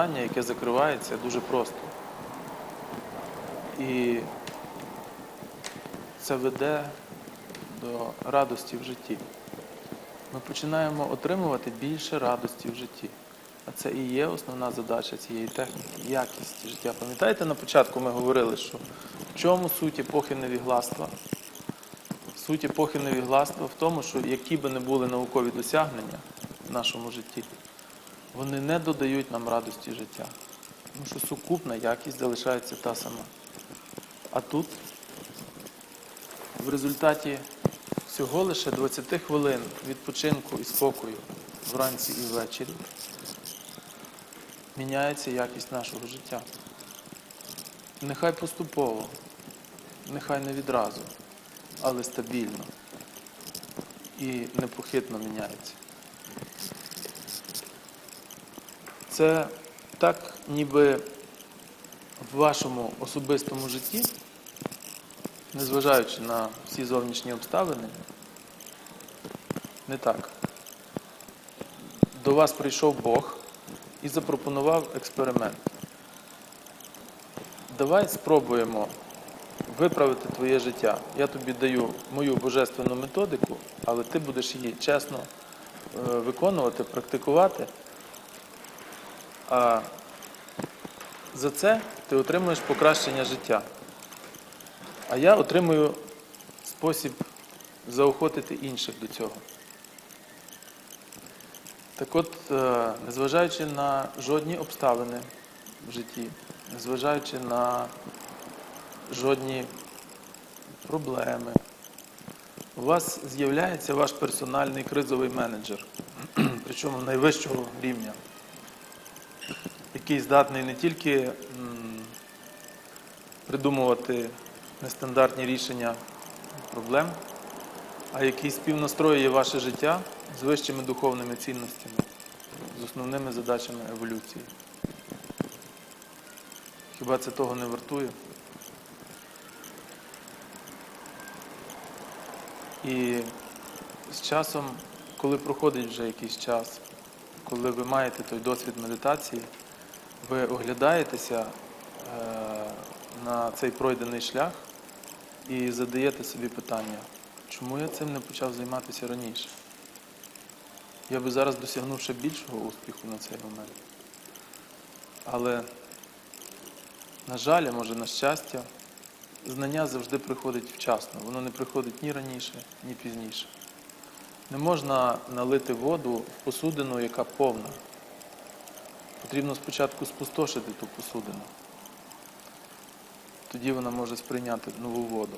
питання, яке закривається дуже просто. І це веде до радості в житті. Ми починаємо отримувати більше радості в житті. А це і є основна задача цієї техніки якість життя. Пам'ятаєте, на початку ми говорили, що в чому суть епохи невігластва? Суть епохи невігластва в тому, що які би не були наукові досягнення в нашому житті, вони не додають нам радості життя. Тому що сукупна якість залишається та сама. А тут в результаті всього лише 20 хвилин відпочинку і спокою вранці і ввечері міняється якість нашого життя. Нехай поступово, нехай не відразу, але стабільно і непохитно міняється. Це так, ніби в вашому особистому житті, незважаючи на всі зовнішні обставини, не так. До вас прийшов Бог і запропонував експеримент. Давай спробуємо виправити твоє життя. Я тобі даю мою божественну методику, але ти будеш її чесно е, виконувати, практикувати. А за це ти отримуєш покращення життя. А я отримую спосіб заохотити інших до цього. Так от, е, незважаючи на жодні обставини в житті, незважаючи на жодні проблеми, у вас з'являється ваш персональний кризовий менеджер, причому найвищого рівня, який здатний не тільки придумувати нестандартні рішення проблем, а який співнастроює ваше життя з вищими духовними цінностями, з основними задачами еволюції. Хіба це того не вартує? І з часом, коли проходить вже якийсь час, коли ви маєте той досвід медитації, ви оглядаєтеся е, на цей пройдений шлях і задаєте собі питання, чому я цим не почав займатися раніше? Я би зараз досягнув ще більшого успіху на цей момент. Але, на жаль, а може на щастя, знання завжди приходить вчасно. Воно не приходить ні раніше, ні пізніше. Не можна налити воду в посудину, яка повна. Потрібно спочатку спустошити ту посудину. Тоді вона може сприйняти нову воду.